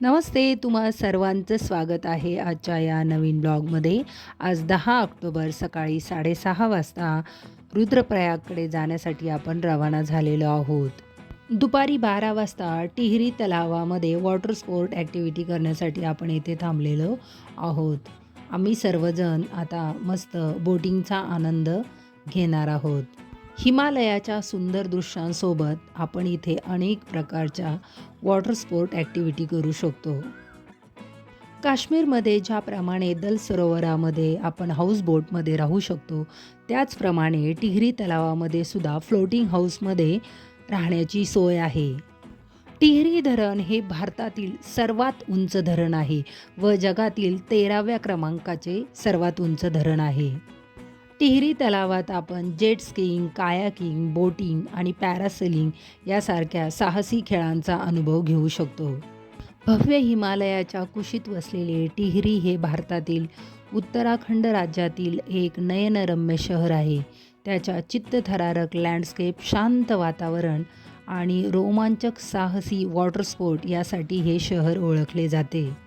नमस्ते तुम्हा सर्वांचं स्वागत आहे आजच्या या नवीन ब्लॉगमध्ये. आज दहा ऑक्टोबर सकाळी साडेसहा वाजता रुद्रप्रयागकडे जाण्यासाठी आपण रवाना झालेलो आहोत. दुपारी बारा वाजता टिहरी तलावामध्ये वॉटर स्पोर्ट ॲक्टिव्हिटी करण्यासाठी आपण येथे थांबलेलो आहोत. आम्ही सर्वजण आता मस्त बोटिंगचा आनंद घेणार आहोत. हिमालयाच्या सुंदर दृश्यांसोबत आपण इथे अनेक प्रकारच्या वॉटर स्पोर्ट ॲक्टिव्हिटी करू शकतो. काश्मीरमध्ये ज्याप्रमाणे दल सरोवरामध्ये आपण हाऊस बोटमध्ये राहू शकतो त्याचप्रमाणे टिहरी तलावामध्ये सुद्धा फ्लोटिंग हाऊसमध्ये राहण्याची सोय आहे. टिहरी धरण हे भारतातील सर्वात उंच धरण आहे व जगातील तेराव्या क्रमांकाचे सर्वात उंच धरण आहे. टिहरी तलावात आपण जेट स्कीइंग कायाकिंग बोटिंग आणि पॅरासेलिंग यासारख्या साहसी खेळांचा अनुभव घेऊ शकतो. भव्य हिमालयाच्या कुशीत वसलेले टिहरी हे भारतातील उत्तराखंड राज्यातील एक नयनरम्य शहर आहे. त्याच्या चित्तथरारक लँडस्केप शांत वातावरण आणि रोमांचक साहसी वॉटर स्पोर्ट यासाठी हे शहर ओळखले जाते.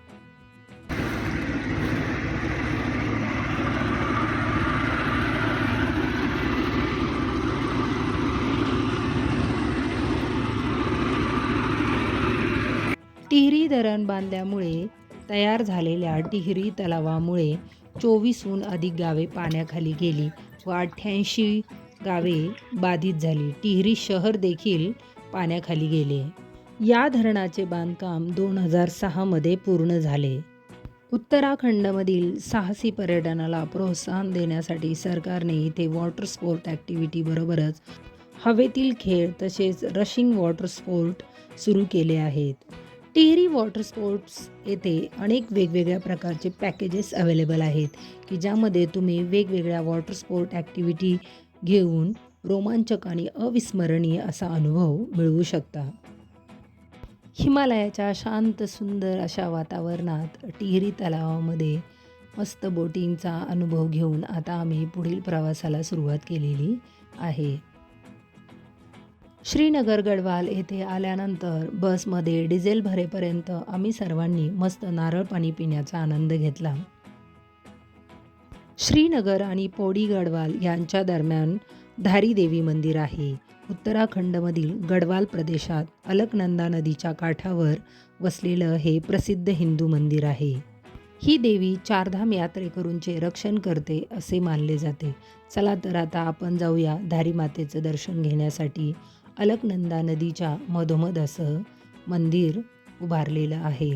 टिहरी धरण बांधल्यामुळे तयार झालेल्या टिहरी तलावामुळे चोवीसहून अधिक गावे पाण्याखाली गेली व अठ्ठ्याऐंशी गावे बाधित झाली. टिहरी शहर देखील पाण्याखाली गेले. या धरणाचे बांधकाम दोन हजार सहामध्ये पूर्ण झाले. उत्तराखंडमधील साहसी पर्यटनाला प्रोत्साहन देण्यासाठी सरकारने इथे वॉटर स्पोर्ट ॲक्टिव्हिटीबरोबरच हवेतील खेळ तसेच रशिंग वॉटर स्पोर्ट सुरू केले आहेत. टिहरी वॉटर स्पोर्ट्स येथे अनेक वेगवेगळ्या प्रकारचे पॅकेजेस अवेलेबल आहेत की ज्यामध्ये तुम्ही वेगवेगळ्या वॉटर स्पोर्ट ॲक्टिव्हिटी घेऊन रोमांचक आणि अविस्मरणीय असा अनुभव मिळवू शकता. हिमालयाच्या शांत सुंदर अशा वातावरणात टिहरी तलावामध्ये मस्त बोटिंगचा अनुभव घेऊन आता आम्ही पुढील प्रवासाला सुरुवात केलेली आहे. श्रीनगर गडवाल येथे आल्यानंतर बसमध्ये डिझेल भरेपर्यंत आम्ही सर्वांनी मस्त नारळ पाणी पिण्याचा आनंद घेतला. श्रीनगर आणि पौडी गडवाल यांच्या दरम्यान धारी देवी मंदिर आहे. उत्तराखंडमधील गडवाल प्रदेशात अलकनंदा नदीच्या काठावर वसलेलं हे प्रसिद्ध हिंदू मंदिर आहे. ही देवी चारधाम यात्रेकरूंचे रक्षण करते असे मानले जाते. चला तर आता आपण जाऊया धारी मातेचं दर्शन घेण्यासाठी. अलकनंदा नदीच्या मधोमध असं मंदिर उभारलेलं आहे.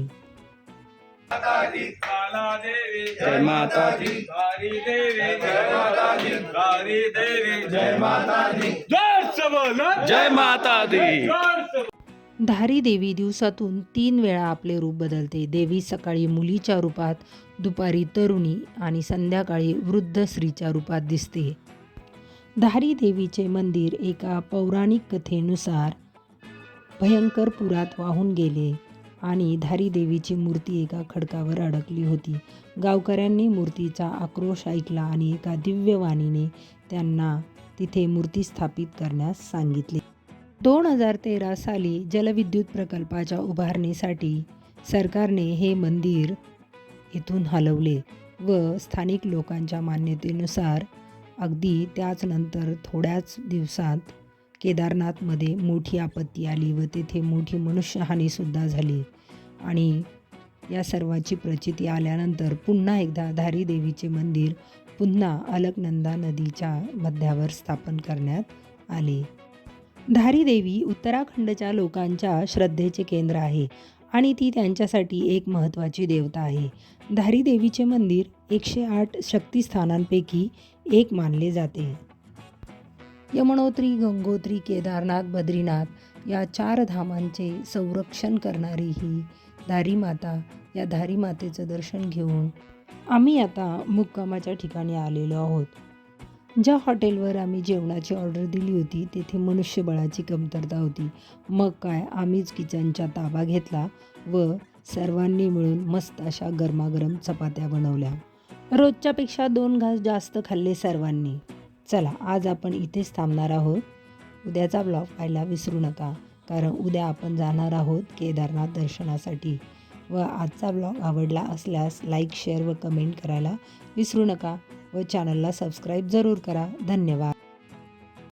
जय माता दी काली देवी जय माता दी काली देवी जय माता दी जोर से बोलो जय माता दी जोर से धारी देवी दिवसातून तीन वेळा आपले रूप बदलते. देवी सकाळी मुलीच्या रूपात दुपारी तरुणी आणि संध्याकाळी वृद्ध स्त्रीच्या रूपात दिसते. धारी देवीचे मंदिर एका पौराणिक कथेनुसार भयंकर पुरात वाहून गेले आणि धारी देवीची मूर्ती एका खडकावर अडकली होती. गावकऱ्यांनी मूर्तीचा आक्रोश ऐकला आणि एका दिव्यवाणीने त्यांना तिथे मूर्ती स्थापित करण्यास सांगितले. दोन हजार तेरा साली जलविद्युत प्रकल्पाच्या उभारणीसाठी सरकारने हे मंदिर इथून हलवले व स्थानिक लोकांच्या मान्यतेनुसार अगदी त्याच नंतर थोड्याच दिवसात केदारनाथमध्ये मोठी आपत्ती आली व तेथे मोठी मनुष्यहानीसुद्धा झाली. आणि या सर्वाची प्रचिती आल्यानंतर पुन्हा एकदा धारी देवीचे मंदिर पुन्हा अलकनंदा नदीच्या मध्यावर स्थापन करण्यात आले. धारी देवी उत्तराखंडच्या लोकांच्या श्रद्धेचे केंद्र आहे आणि ती त्यांच्यासाठी एक महत्त्वाची देवता आहे. धारी देवीचे मंदिर एकशे आठ शक्तिस्थानांपैकी एक मानले जाते. यमुनोत्री गंगोत्री केदारनाथ बद्रीनाथ या चार धामांचे संरक्षण करणारी ही धारी माता या धारी मातेचं दर्शन घेऊन आम्ही आता मुक्कामाच्या ठिकाणी आलेलो आहोत. ज्या हॉटेलवर आम्ही जेवणाची ऑर्डर दिली होती तेथे मनुष्यबळाची कमतरता होती. मग काय आम्हीच किचनचा ताबा घेतला व सर्वांनी मिळून मस्त अशा गरमागरम चपात्या बनवल्या. रोजच्यापेक्षा दोन घास जास्त खाल्ले सर्वांनी. चला आज आपण इथेच थांबणार आहोत. उद्याचा ब्लॉग पाहायला विसरू नका कारण उद्या आपण जाणार आहोत केदारनाथ दर्शनासाठी. व आजचा ब्लॉग आवडला असल्यास लाईक शेअर व कमेंट करायला विसरू नका. व चॅनलला सबस्क्राईब जरूर करा. धन्यवाद.